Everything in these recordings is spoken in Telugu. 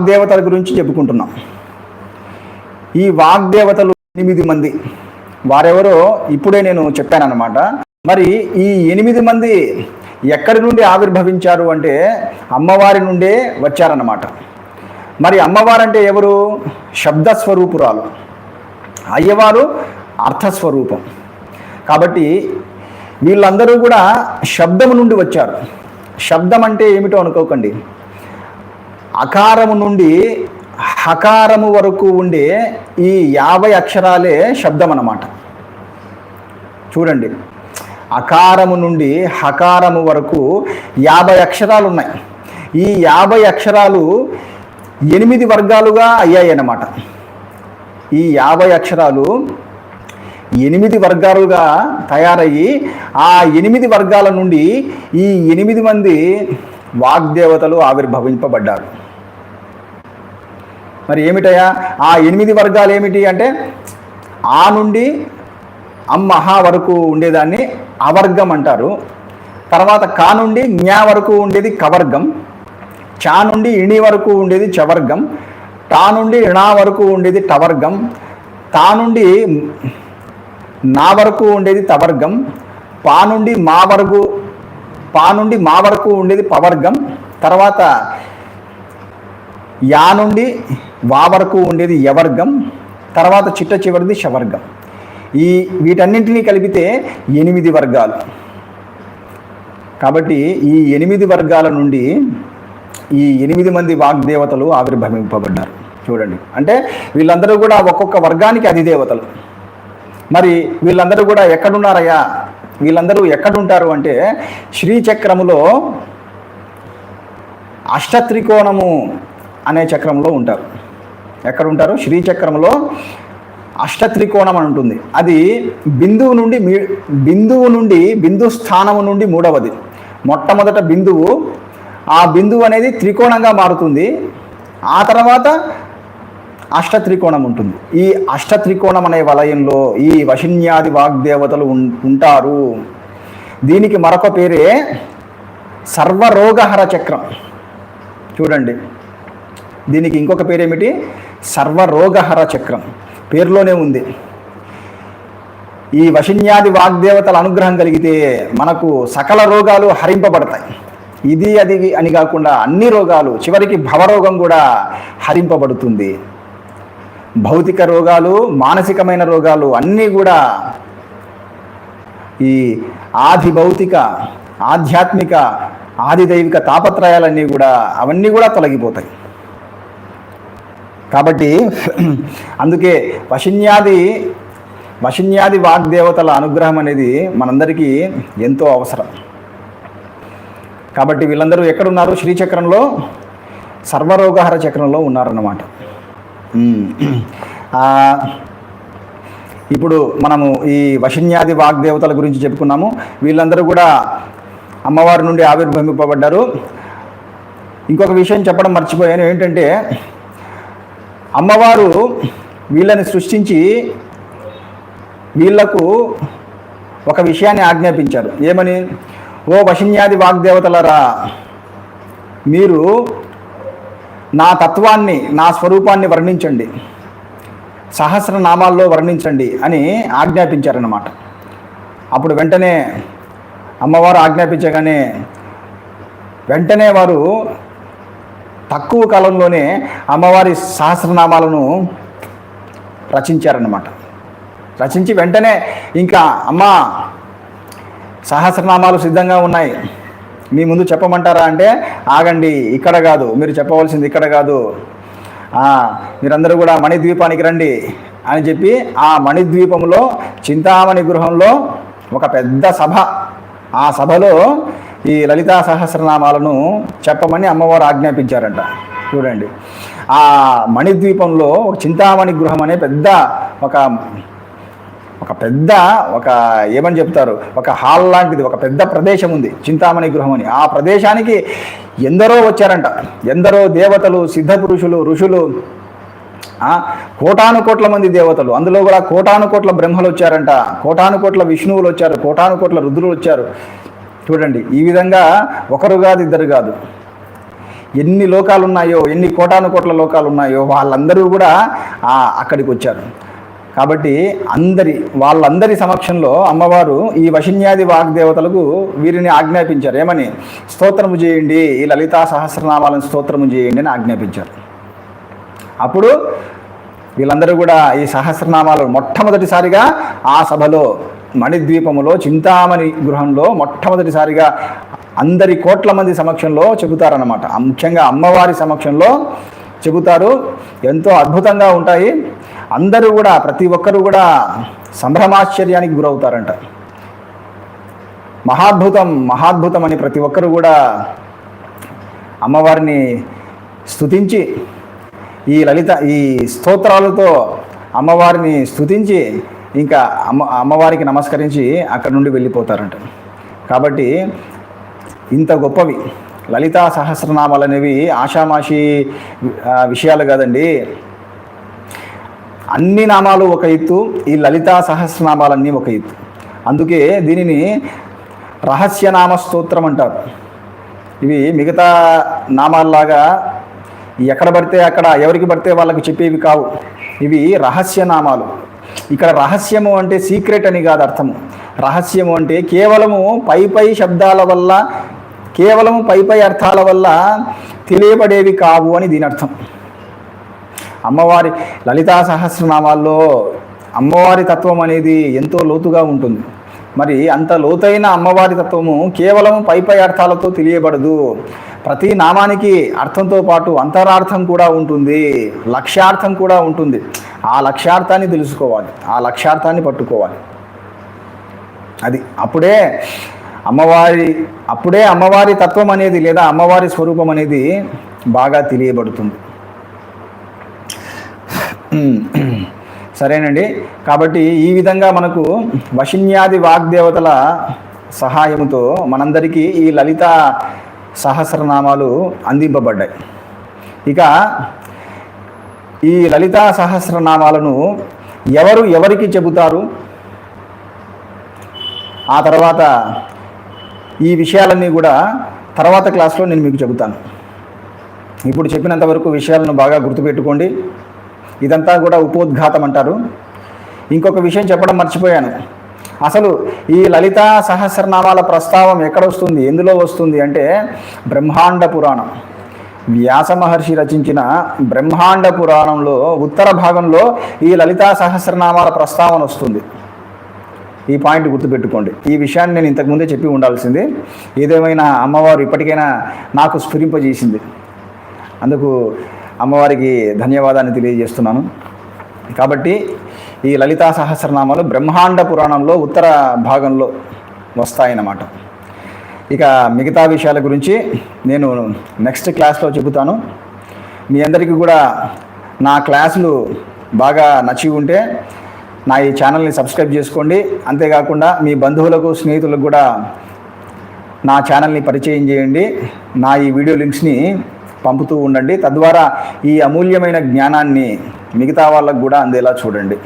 వాగ్దేవతల గురించి చెప్పుకుంటున్నాం. ఈ వాగ్దేవతలు ఎనిమిది మంది. వారెవరో ఇప్పుడే నేను చెప్పానన్నమాట. మరి ఈ ఎనిమిది మంది ఎక్కడి నుండి ఆవిర్భవించారు అంటే అమ్మవారి నుండే వచ్చారన్నమాట. మరి అమ్మవారంటే ఎవరు? శబ్దస్వరూపురాలు. అయ్యవారు అర్థస్వరూపం. కాబట్టి వీళ్ళందరూ కూడా శబ్దము నుండి వచ్చారు. శబ్దం అంటే ఏమిటో అనుకోకండి. అకారము నుండి హకారము వరకు ఉండే ఈ యాభై అక్షరాలే శబ్దం అన్నమాట. చూడండి. అకారము నుండి హకారము వరకు యాభై అక్షరాలు ఉన్నాయి. ఈ యాభై అక్షరాలు ఎనిమిది వర్గాలుగా అయ్యాయి అన్నమాట. ఈ యాభై అక్షరాలు ఎనిమిది వర్గాలుగా తయారయ్యి ఆ ఎనిమిది వర్గాల నుండి ఈ ఎనిమిది మంది వాగ్దేవతలు ఆవిర్భవింపబడ్డారు. మరి ఏమిటయా ఆ ఎనిమిది వర్గాలు ఏమిటి అంటే ఆ నుండి అమ్మహ వరకు ఉండేదాన్ని అవర్గం అంటారు. తర్వాత కా నుండి జ్ఞా వరకు ఉండేది కవర్గం. చా నుండి ఇణి వరకు ఉండేది చవర్గం. టా నుండి ఇణా వరకు ఉండేది టవర్గం. తా నుండి నా వరకు ఉండేది తవర్గం. పా నుండి మా వరకు పా నుండి మా వరకు ఉండేది పవర్గం తర్వాత యా నుండి వా వరకు ఉండేది యవర్గం తర్వాత చిట్ట చివరిది షవర్గం ఈ వీటన్నింటినీ కలిపితే ఎనిమిది వర్గాలు. కాబట్టి ఈ ఎనిమిది వర్గాల నుండి ఈ ఎనిమిది మంది వాగ్దేవతలు ఆవిర్భవింపబడ్డారు. చూడండి. అంటే వీళ్ళందరూ కూడా ఒక్కొక్క వర్గానికి అధిదేవతలు. మరి వీళ్ళందరూ కూడా ఎక్కడున్నారయ్యా? వీళ్ళందరూ ఎక్కడుంటారు అంటే శ్రీచక్రములో అష్టత్రికోణము అనే చక్రంలో ఉంటారు. ఎక్కడుంటారు? శ్రీచక్రంలో అష్టత్రికోణం అని ఉంటుంది. అది బిందువు నుండి మీ బిందువు నుండి బిందు స్థానము నుండి మూడవది. మొట్టమొదట బిందువు ఆ బిందువు అనేది త్రికోణంగా మారుతుంది. ఆ తర్వాత అష్టత్రికోణం ఉంటుంది. ఈ అష్టత్రికోణం అనే వలయంలో ఈ వశిన్యాది వాగ్దేవతలు ఉం- ఉంటారు. దీనికి మరొక పేరే సర్వరోగహర చక్రం. చూడండి. దీనికి ఇంకొక పేరేమిటి? సర్వరోగహర చక్రం. పేరులోనే ఉంది. ఈ వశిన్యాది వాగ్దేవతల అనుగ్రహం కలిగితే మనకు సకల రోగాలు హరింపబడతాయి. ఇది అది అని కాకుండా అన్ని రోగాలు చివరికి భవరోగం కూడా హరింపబడుతుంది. భౌతిక రోగాలు మానసికమైన రోగాలు అన్నీ కూడా ఈ ఆది భౌతిక ఆధ్యాత్మిక ఆదిదైవిక తాపత్రయాలన్నీ కూడా అవన్నీ కూడా తొలగిపోతాయి. కాబట్టి అందుకే వశిన్యాది వశిన్యాది వాగ్దేవతల అనుగ్రహం అనేది మనందరికీ ఎంతో అవసరం. కాబట్టి వీళ్ళందరూ ఎక్కడున్నారు? శ్రీచక్రంలో సర్వరోగహర చక్రంలో ఉన్నారన్నమాట. ఇప్పుడు మనము ఈ వశిన్యాది వాగ్దేవతల గురించి చెప్పుకున్నాము. వీళ్ళందరూ కూడా అమ్మవారి నుండి ఆవిర్భవింపబడ్డారు. ఇంకొక విషయం చెప్పడం మర్చిపోయాను. ఏంటంటే అమ్మవారు వీళ్ళని సృష్టించి వీళ్ళకు ఒక విషయాన్ని ఆజ్ఞాపించారు. ఏమని? ఓ వశిన్యాది వాగ్దేవతలరా మీరు నా తత్వాన్ని నా స్వరూపాన్ని వర్ణించండి. సహస్రనామాల్లో వర్ణించండి అని ఆజ్ఞాపించారన్నమాట. అప్పుడు వెంటనే అమ్మవారు ఆజ్ఞాపించగానే వెంటనే వారు తక్కువ కాలంలోనే అమ్మవారి సహస్రనామాలను రచించారన్నమాట. రచించి వెంటనే ఇంకా అమ్మ సహస్రనామాలు సిద్ధంగా ఉన్నాయి. మీ ముందు చెప్పమంటారా అంటే ఆగండి ఇక్కడ కాదు మీరు చెప్పవలసింది ఇక్కడ కాదు. మీరందరూ కూడా మణిద్వీపానికి రండి అని చెప్పి ఆ మణిద్వీపంలో చింతామణి గృహంలో ఒక పెద్ద సభ. ఆ సభలో ఈ లలితా సహస్రనామాలను చెప్పమని అమ్మవారు ఆజ్ఞాపించారంట. చూడండి. ఆ మణిద్వీపంలో ఒక చింతామణి గృహం అనే పెద్ద ఒక ఒక పెద్ద ఒక ఏమని చెప్తారు? ఒక హాల్ లాంటిది ఒక పెద్ద ప్రదేశం ఉంది చింతామణి గృహం అని. ఆ ప్రదేశానికి ఎందరో వచ్చారంట. ఎందరో దేవతలు సిద్ధ పురుషులు ఋషులు కోటాను కోట్ల మంది దేవతలు. అందులో కూడా కోటాను కోట్ల బ్రహ్మలు వచ్చారంట. కోటాను కోట్ల విష్ణువులు వచ్చారు. కోటాను కోట్ల రుద్రులు వచ్చారు. చూడండి ఈ విధంగా ఒకరు కాదు ఇద్దరు కాదు. ఎన్ని లోకాలు ఉన్నాయో ఎన్ని కోటాను కోట్ల లోకాలు ఉన్నాయో వాళ్ళందరూ కూడా అక్కడికి వచ్చారు. కాబట్టి అందరి వాళ్ళందరి సమక్షంలో అమ్మవారు ఈ వశిన్యాది వాగ్దేవతలకు వీరిని ఆజ్ఞాపించారు. ఏమని? స్తోత్రము చేయండి ఈ లలితా సహస్రనామాలను స్తోత్రము చేయండి అని ఆజ్ఞాపించారు. అప్పుడు వీళ్ళందరూ కూడా ఈ సహస్రనామాలు మొట్టమొదటిసారిగా ఆ సభలో మణిద్వీపములో చింతామణి గృహంలో మొట్టమొదటిసారిగా అందరి కోట్ల మంది సమక్షంలో చెబుతారన్నమాట. ముఖ్యంగా అమ్మవారి సమక్షంలో చెబుతారు. ఎంతో అద్భుతంగా ఉంటాయి. అందరూ కూడా ప్రతి ఒక్కరూ కూడా సంభ్రమాశ్చర్యానికి గురవుతారంట. మహాద్భుతం మహాద్భుతం అని ప్రతి ఒక్కరూ కూడా అమ్మవారిని స్థుతించి ఈ లలిత ఈ స్తోత్రాలతో అమ్మవారిని స్తుతించి ఇంకా అమ్మ అమ్మవారికి నమస్కరించి అక్కడ నుండి వెళ్ళిపోతారంట. కాబట్టి ఇంత గొప్పవి. లలితా సహస్రనామాలు అనేవి ఆషామాషి విషయాలు కాదండి. అన్ని నామాలు ఒక ఎత్తు ఈ లలితా సహస్రనామాలన్నీ ఒక ఎత్తు. అందుకే దీనిని రహస్యనామ స్తోత్రం అంటారు. ఇవి మిగతా నామాల్లాగా ఎక్కడ పడితే అక్కడ ఎవరికి పడితే వాళ్ళకి చెప్పేవి కావు. ఇవి రహస్య నామాలు ఇక్కడ రహస్యము అంటే సీక్రెట్ అని కాదు అర్థము. రహస్యము అంటే కేవలము పై పై శబ్దాల వల్ల కేవలము పై పై అర్థాల వల్ల తెలియబడేవి కావు అని దీని అర్థం. అమ్మవారి లలితా సహస్రనామాల్లో అమ్మవారి తత్వం అనేది ఎంతో లోతుగా ఉంటుంది. మరి అంత లోతైన అమ్మవారి తత్వము కేవలం పై పై అర్థాలతో తెలియబడదు. ప్రతి నామానికి అర్థంతో పాటు అంతరార్థం కూడా ఉంటుంది. లక్ష్యార్థం కూడా ఉంటుంది. ఆ లక్ష్యార్థాన్ని తెలుసుకోవాలి. ఆ లక్ష్యార్థాన్ని పట్టుకోవాలి. అది అప్పుడే అమ్మవారి అప్పుడే అమ్మవారి తత్వం అనేది లేదా అమ్మవారి స్వరూపం అనేది బాగా తెలియబడుతుంది. సరేనండి. కాబట్టి ఈ విధంగా మనకు వశిన్యాది వాగ్దేవతల సహాయంతో మనందరికీ ఈ లలిత సహస్రనామాలు అందింపబడ్డాయి. ఇక ఈ లలితా సహస్రనామాలను ఎవరు ఎవరికి చెబుతారు? ఆ తర్వాత ఈ విషయాలన్నీ కూడా తర్వాత క్లాస్లో నేను మీకు చెబుతాను. ఇప్పుడు చెప్పినంత వరకు విషయాలను బాగా గుర్తుపెట్టుకోండి. ఇదంతా కూడా ఉపోద్ఘాతం అంటారు. ఇంకొక విషయం చెప్పడం మర్చిపోయాను. అసలు ఈ లలితా సహస్రనామాల ప్రస్తావం ఎక్కడ వస్తుంది? ఎందులో వస్తుంది అంటే బ్రహ్మాండ పురాణం. వ్యాస మహర్షి రచించిన బ్రహ్మాండ పురాణంలో ఉత్తర భాగంలో ఈ లలితా సహస్రనామాల ప్రస్తావన వస్తుంది. ఈ పాయింట్ గుర్తుపెట్టుకోండి. ఈ విషయాన్ని నేను ఇంతకుముందే చెప్పి ఉండాల్సింది. ఏదేమైనా అమ్మవారు ఇప్పటికైనా నాకు స్ఫురింపజేసింది. అందుకు అమ్మవారికి ధన్యవాదాన్ని తెలియజేస్తున్నాను. కాబట్టి ఈ లలితా సహస్రనామాలు బ్రహ్మాండ పురాణంలో ఉత్తర భాగంలో వస్తాయన్నమాట. ఇక మిగతా విషయాల గురించి నేను నెక్స్ట్ క్లాస్లో చెబుతాను. మీ అందరికీ కూడా నా క్లాసులు బాగా నచ్చి ఉంటే నా ఈ ఛానల్ని సబ్స్క్రైబ్ చేసుకోండి. అంతేకాకుండా మీ బంధువులకు స్నేహితులకు కూడా నా ఛానల్ని పరిచయం చేయండి. నా ఈ వీడియో లింక్స్ని పంపుతూ ఉండండి. తద్వారా ఈ అమూల్యమైన జ్ఞానాన్ని మిగతా వాళ్ళకు కూడా అందేలా చూడండి.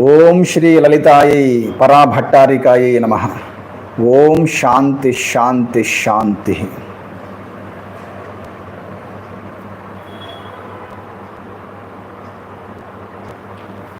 ఓం శ్రీ లలితాయై పరాభట్టారికాయై నమ. ఓం శాంతి శాంతి శాంతి.